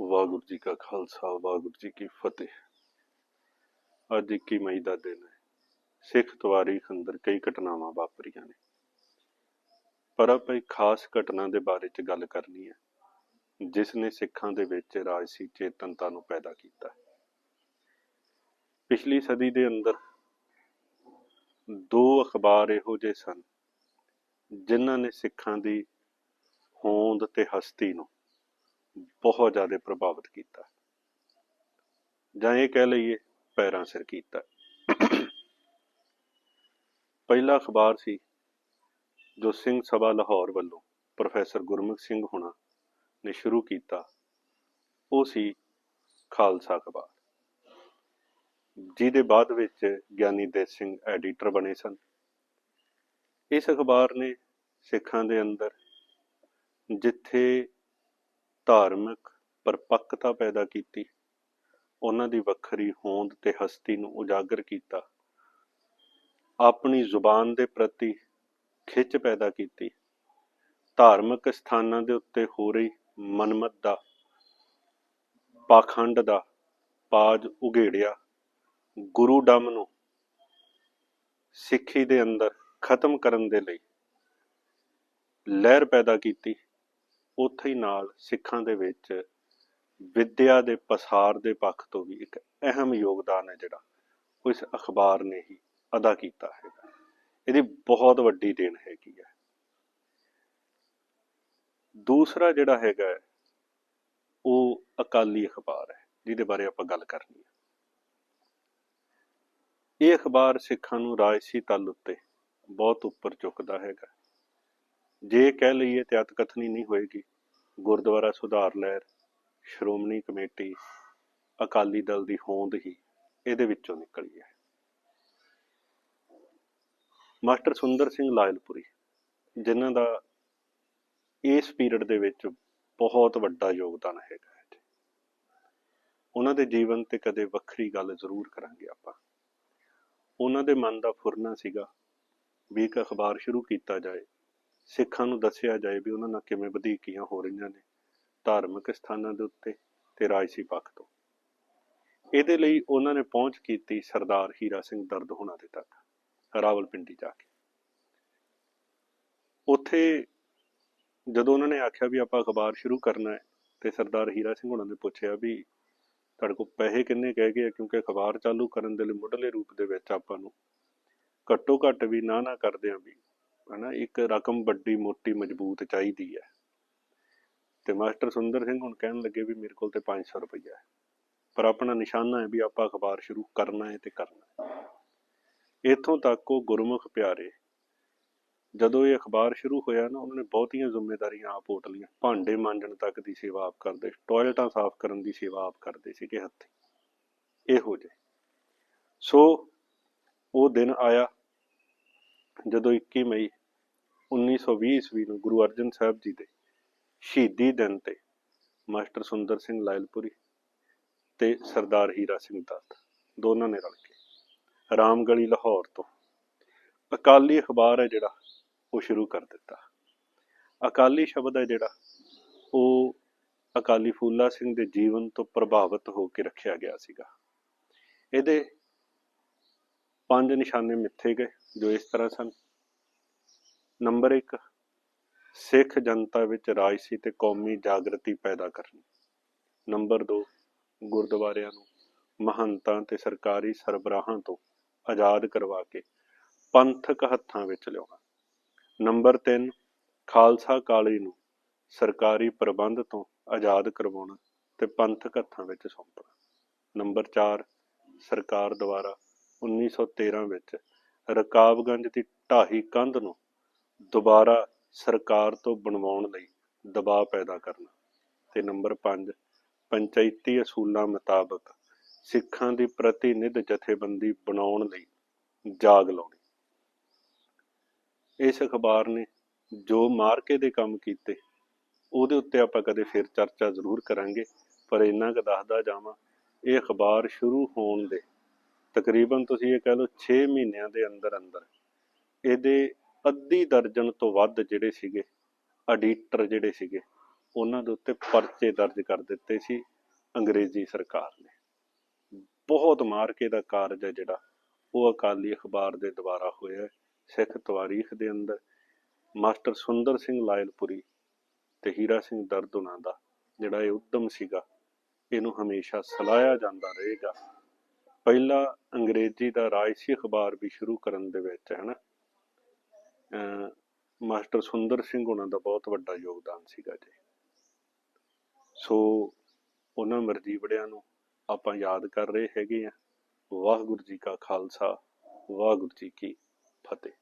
ਵਾਹਿਗੁਰੂ ਜੀ ਕਾ ਖਾਲਸਾ, ਵਾਹਿਗੁਰੂ ਜੀ ਕੀ ਫਤਿਹ। ਅੱਜ 21 ਮਈ ਦਾ ਦਿਨ ਹੈ। ਸਿੱਖ ਤਵਾਰੀਖ ਅੰਦਰ ਕਈ ਘਟਨਾਵਾਂ ਵਾਪਰੀਆਂ ਨੇ। ਪਰ ਆਪਾਂ ਇੱਕ ਖਾਸ ਘਟਨਾ ਦੇ ਬਾਰੇ ਚ ਗੱਲ ਕਰਨੀ ਹੈ, ਜਿਸ ਨੇ ਸਿੱਖਾਂ ਦੇ ਵਿੱਚ ਰਾਜਸੀ ਚੇਤਨਤਾ ਨੂੰ ਪੈਦਾ ਕੀਤਾ। ਪਿਛਲੀ ਸਦੀ ਦੇ ਅੰਦਰ ਦੋ ਅਖਬਾਰ ਇਹੋ ਜਿਹੇ ਸਨ, ਜਿਨ੍ਹਾਂ ਨੇ ਸਿੱਖਾਂ ਦੀ ਹੋਂਦ ਤੇ ਹਸਤੀ ਨੂੰ ਬਹੁਤ ਜ਼ਿਆਦਾ ਪ੍ਰਭਾਵਿਤ ਕੀਤਾ। ਜਾਂ ਇਹ ਕਹਿ ਲਈਏ ਪੈਰਾਂ ਸਿਰ ਕੀਤਾ। ਪਹਿਲਾ ਅਖਬਾਰ ਸੀ ਜੋ ਸਿੰਘ ਸਭਾ ਲਾਹੌਰ ਵੱਲੋਂ ਪ੍ਰੋਫੈਸਰ ਗੁਰਮੁਖ ਸਿੰਘ ਹੁਣਾ ਨੇ ਸ਼ੁਰੂ ਕੀਤਾ, ਉਹ ਸੀ ਖਾਲਸਾ ਅਖਬਾਰ। ਜਿਹਦੇ ਬਾਅਦ ਵਿੱਚ ਗਿਆਨੀ ਦੇ ਸਿੰਘ ਐਡੀਟਰ ਬਣੇ ਸਨ। ਇਸ ਅਖਬਾਰ ਨੇ ਸਿੱਖਾਂ ਦੇ ਅੰਦਰ ਜਿੱਥੇ ਧਾਰਮਿਕ ਪਰਪੱਕਤਾ ਪੈਦਾ ਕੀਤੀ। ਉਹਨਾਂ ਦੀ ਵੱਖਰੀ ਹੋਂਦ ਤੇ ਹਸਤੀ ਨੂੰ ਉਜਾਗਰ ਕੀਤਾ। ਆਪਣੀ ਜ਼ੁਬਾਨ ਦੇ ਪ੍ਰਤੀ ਖਿੱਚ ਪੈਦਾ ਕੀਤੀ। ਧਾਰਮਿਕ ਸਥਾਨਾਂ ਦੇ ਉੱਤੇ ਹੋ ਰਹੀ ਮਨਮਤ ਦਾ, ਪਾਖੰਡ ਦਾ ਪਾਜ ਉਘੇੜਿਆ, ਗੁਰੂ ਡੰਮ ਨੂੰ ਸਿੱਖੀ ਦੇ ਅੰਦਰ ਖਤਮ ਕਰਨ ਦੇ ਲਈ ਲਹਿਰ ਪੈਦਾ ਕੀਤੀ। ਉੱਥੇ ਹੀ ਨਾਲ ਸਿੱਖਾਂ ਦੇ ਵਿੱਚ ਵਿੱਦਿਆ ਦੇ ਪਸਾਰ ਦੇ ਪੱਖ ਤੋਂ ਵੀ ਇੱਕ ਅਹਿਮ ਯੋਗਦਾਨ ਹੈ ਜਿਹੜਾ ਉਹ ਇਸ ਅਖਬਾਰ ਨੇ ਹੀ ਅਦਾ ਕੀਤਾ ਹੈਗਾ। ਇਹਦੀ ਬਹੁਤ ਵੱਡੀ ਦੇਣ ਹੈਗੀ ਹੈ। ਦੂਸਰਾ ਜਿਹੜਾ ਹੈਗਾ ਹੈ, ਉਹ ਅਕਾਲੀ ਅਖਬਾਰ ਹੈ ਜਿਹਦੇ ਬਾਰੇ ਆਪਾਂ ਗੱਲ ਕਰਨੀ ਹੈ। ਇਹ ਅਖਬਾਰ ਸਿੱਖਾਂ ਨੂੰ ਰਾਜਸੀ ਤਲ ਉੱਤੇ ਬਹੁਤ ਉੱਪਰ ਚੁੱਕਦਾ ਹੈਗਾ। ਜੇ ਕਹਿ ਲਈਏ ਤੇ ਅਤਕਥਨੀ ਨਹੀਂ ਹੋਏਗੀ। ਗੁਰਦੁਆਰਾ ਸੁਧਾਰ ਲਹਿਰ, ਸ਼੍ਰੋਮਣੀ ਕਮੇਟੀ, ਅਕਾਲੀ ਦਲ ਦੀ ਹੋਂਦ ਹੀ ਇਹਦੇ ਵਿੱਚੋਂ ਨਿਕਲੀ ਹੈ। ਮਾਸਟਰ ਸੁੰਦਰ ਸਿੰਘ ਲਾਇਲਪੁਰੀ, ਜਿਨ੍ਹਾਂ ਦਾ ਇਸ ਪੀਰੀਅਡ ਦੇ ਵਿੱਚ ਬਹੁਤ ਵੱਡਾ ਯੋਗਦਾਨ ਹੈਗਾ ਹੈ ਉਹਨਾਂ ਦੇ ਜੀਵਨ ਤੇ ਕਦੇ ਵੱਖਰੀ ਗੱਲ ਜ਼ਰੂਰ ਕਰਾਂਗੇ ਆਪਾਂ। ਉਹਨਾਂ ਦੇ ਮਨ ਦਾ ਫੁਰਨਾ ਸੀਗਾ ਵੀ ਇੱਕ ਅਖਬਾਰ ਸ਼ੁਰੂ ਕੀਤਾ ਜਾਏ ਸਿੱਖਾਂ ਨੂੰ ਦੱਸਿਆ ਜਾਏ ਵੀ ਉਹਨਾਂ ਨਾਲ ਕਿਵੇਂ ਵਧੀਕੀਆਂ ਹੋ ਰਹੀਆਂ ਨੇ ਧਾਰਮਿਕ ਸਥਾਨਾਂ ਦੇ ਉੱਤੇ ਤੇ ਰਾਜਸੀ ਪੱਖ ਤੋਂ। ਇਹਦੇ ਲਈ ਉਹਨਾਂ ਨੇ ਪਹੁੰਚ ਕੀਤੀ ਸਰਦਾਰ ਹੀਰਾ ਸਿੰਘ ਦਰਦ ਹੋਣਾ ਦੇ ਤੱਕ, ਰਾਵਲਪਿੰਡੀ ਜਾ ਕੇ। ਉੱਥੇ ਜਦੋਂ ਉਹਨਾਂ ਨੇ ਆਖਿਆ ਵੀ ਆਪਾਂ ਅਖਬਾਰ ਸ਼ੁਰੂ ਕਰਨਾ ਹੈ ਤੇ ਸਰਦਾਰ ਹੀਰਾ ਸਿੰਘ ਹੋਣਾ ਨੇ ਪੁੱਛਿਆ ਵੀ ਤੁਹਾਡੇ ਕੋਲ ਪੈਸੇ ਕਿੰਨੇ ਕਹਿ ਗਏ ਕਿਉਂਕਿ ਅਖਬਾਰ ਚਾਲੂ ਕਰਨ ਦੇ ਲਈ ਮੁੱਢਲੇ ਰੂਪ ਦੇ ਵਿੱਚ ਆਪਾਂ ਨੂੰ ਘੱਟੋ ਘੱਟ ਵੀ ਨਾ ਨਾ ਕਰਦੇ ਆ ਵੀ ਹਨਾ, ਇੱਕ ਰਕਮ ਵੱਡੀ, ਮੋਟੀ, ਮਜ਼ਬੂਤ ਚਾਹੀਦੀ ਹੈ। ਤੇ ਮਾਸਟਰ ਸੁੰਦਰ ਸਿੰਘ ਹੁਣ ਕਹਿਣ ਲੱਗੇ ਵੀ ਮੇਰੇ ਕੋਲ ਤੇ 500 ਰੁਪਈਆ ਹੈ। ਪਰ ਆਪਣਾ ਨਿਸ਼ਾਨਾ ਹੈ ਵੀ ਆਪਾਂ ਅਖਬਾਰ ਸ਼ੁਰੂ ਕਰਨਾ ਹੈ ਤੇ ਕਰਨਾ ਹੈ। ਇੱਥੋਂ ਤੱਕ ਉਹ ਗੁਰਮੁਖ ਪਿਆਰੇ, ਜਦੋਂ ਇਹ ਅਖਬਾਰ ਸ਼ੁਰੂ ਹੋਇਆ ਨਾ, ਉਹਨਾਂ ਨੇ ਬਹੁਤੀਆਂ ਜ਼ਿੰਮੇਵਾਰੀਆਂ ਆਪ ਓਟ ਲਈਆਂ। ਭਾਂਡੇ ਮਾਂਜਣ ਤੱਕ ਦੀ ਸੇਵਾ ਆਪ ਕਰਦੇ, ਟਾਇਲਟਾਂ ਸਾਫ਼ ਕਰਨ ਦੀ ਸੇਵਾ ਆਪ ਕਰਦੇ ਸੀਗੇ ਹੱਥੀਂ। ਇਹੋ ਜਿਹੇ। ਸੋ, ਉਹ ਦਿਨ ਆਇਆ, ਜਦੋਂ 21 ਮਈ 1920 ਈਸਵੀ ਨੂੰ ਗੁਰੂ ਅਰਜਨ ਸਾਹਿਬ ਜੀ ਦੇ ਸ਼ਹੀਦੀ ਦਿਨ ਤੇ ਮਾਸਟਰ ਸੁੰਦਰ ਸਿੰਘ ਲਾਇਲਪੁਰੀ ਤੇ ਸਰਦਾਰ ਹੀਰਾ ਸਿੰਘ ਦੱਤ ਦੋਨਾਂ ਨੇ ਰਲ ਕੇ ਰਾਮਗਲੀ ਲਾਹੌਰ ਤੋਂ ਅਕਾਲੀ ਅਖਬਾਰ ਹੈ ਜਿਹੜਾ ਉਹ ਸ਼ੁਰੂ ਕਰ ਦਿੱਤਾ। ਅਕਾਲੀ ਸ਼ਬਦ ਹੈ ਜਿਹੜਾ ਉਹ ਅਕਾਲੀ ਫੂਲਾ ਸਿੰਘ ਦੇ ਜੀਵਨ ਤੋਂ ਪ੍ਰਭਾਵਿਤ ਹੋ ਕੇ ਰੱਖਿਆ ਗਿਆ ਸੀਗਾ। ਇਹਦੇ ਪੰਜ ਨਿਸ਼ਾਨੇ ਮਿੱਥੇ ਗਏ ਜੋ ਇਸ ਤਰ੍ਹਾਂ ਸਨ। ਨੰਬਰ 1 ਸਿੱਖ ਜਨਤਾ ਵਿੱਚ ਰਾਜਸੀ ਤੇ ਕੌਮੀ ਜਾਗਰਤੀ ਪੈਦਾ ਕਰਨੀ। ਨੰਬਰ 2 ਗੁਰਦੁਆਰਿਆਂ ਨੂੰ ਮਹੰਤਾਂ ਤੇ ਸਰਕਾਰੀ ਸਰਬਰਾਹਾਂ ਤੋਂ ਆਜ਼ਾਦ ਕਰਵਾ ਕੇ ਪੰਥਕ ਹੱਥਾਂ ਵਿੱਚ ਲਿਆਉਣਾ। ਨੰਬਰ 3 ਖਾਲਸਾ ਕਾਲਜ ਨੂੰ ਸਰਕਾਰੀ ਪ੍ਰਬੰਧ ਤੋਂ ਆਜ਼ਾਦ ਕਰਵਾਉਣਾ ਤੇ ਪੰਥਕ ਹੱਥਾਂ ਵਿੱਚ ਸੌਂਪਣਾ। ਨੰਬਰ 4 ਸਰਕਾਰ ਦੁਆਰਾ 1913 ਵਿੱਚ ਰਕਾਬਗੰਜ ਦੀ ਢਾਹੀ ਕੰਧ ਨੂੰ ਦੁਬਾਰਾ ਸਰਕਾਰ ਤੋਂ ਬਣਵਾਉਣ ਲਈ ਦਬਾਅ ਪੈਦਾ ਕਰਨਾ। ਤੇ ਨੰਬਰ 5 ਪੰਚਾਇਤੀ ਅਸੂਲਾਂ ਮੁਤਾਬਕ ਸਿੱਖਾਂ ਦੀ ਪ੍ਰਤੀਨਿਧ ਜਥੇਬੰਦੀ ਬਣਾਉਣ ਲਈ ਜਾਗ ਲਾਉਣੀ। ਇਸ ਅਖਬਾਰ ਨੇ ਜੋ ਮਾਰਕੇ ਦੇ ਕੰਮ ਕੀਤੇ, ਉਹਦੇ ਉੱਤੇ ਆਪਾਂ ਕਦੇ ਫਿਰ ਚਰਚਾ ਜ਼ਰੂਰ ਕਰਾਂਗੇ, ਪਰ ਇੰਨਾ ਕੁ ਦੱਸਦਾ ਜਾਵਾਂ, ਇਹ ਅਖਬਾਰ ਸ਼ੁਰੂ ਹੋਣ ਦੇ ਤਕਰੀਬਨ ਤੁਸੀਂ ਇਹ ਕਹਿ ਲਓ 6 ਮਹੀਨਿਆਂ ਦੇ ਅੰਦਰ ਅੰਦਰ ਇਹਦੇ ਅੱਧੀ ਦਰਜਨ ਤੋਂ ਵੱਧ ਜਿਹੜੇ ਸੀਗੇ ਐਡੀਟਰ ਜਿਹੜੇ ਸੀਗੇ, ਉਹਨਾਂ ਦੇ ਉੱਤੇ ਪਰਚੇ ਦਰਜ ਕਰ ਦਿੱਤੇ ਸੀ ਅੰਗਰੇਜ਼ੀ ਸਰਕਾਰ ਨੇ। ਬਹੁਤ ਮਾਰਕੇ ਦਾ ਕਾਰਜ ਹੈ ਜਿਹੜਾ, ਉਹ ਅਕਾਲੀ ਅਖਬਾਰ ਦੇ ਦੁਆਰਾ ਹੋਇਆ ਸਿੱਖ ਤਵਾਰੀਖ ਦੇ ਅੰਦਰ। ਮਾਸਟਰ ਸੁੰਦਰ ਸਿੰਘ ਲਾਇਲਪੁਰੀ ਤੇ ਹੀਰਾ ਸਿੰਘ ਦਰਦ ਉਹਨਾਂ ਦਾ, ਜਿਹੜਾ ਇਹ ਉਦਮ ਸੀਗਾ, ਇਹਨੂੰ ਹਮੇਸ਼ਾ ਸਲਾਹਿਆ ਜਾਂਦਾ ਰਹੇਗਾ। ਪਹਿਲਾ ਅੰਗਰੇਜ਼ੀ ਦਾ ਰਾਜਸੀ ਅਖਬਾਰ ਵੀ ਸ਼ੁਰੂ ਕਰਨ ਦੇ ਵਿੱਚ ਹੈ ਨਾ ਮਾਸਟਰ ਸੁੰਦਰ ਸਿੰਘ ਉਹਨਾਂ ਦਾ ਬਹੁਤ ਵੱਡਾ ਯੋਗਦਾਨ ਸੀਗਾ ਜੀ। ਸੋ ਉਹਨਾਂ ਮਰਜ਼ੀ ਵੜਿਆਂ ਨੂੰ ਆਪਾਂ ਯਾਦ ਕਰ ਰਹੇ ਹੈਗੇ ਆ। ਵਾਹਿਗੁਰੂ ਜੀ ਕਾ ਖਾਲਸਾ, ਵਾਹਿਗੁਰੂ ਜੀ ਕੀ ਫਤਿਹ।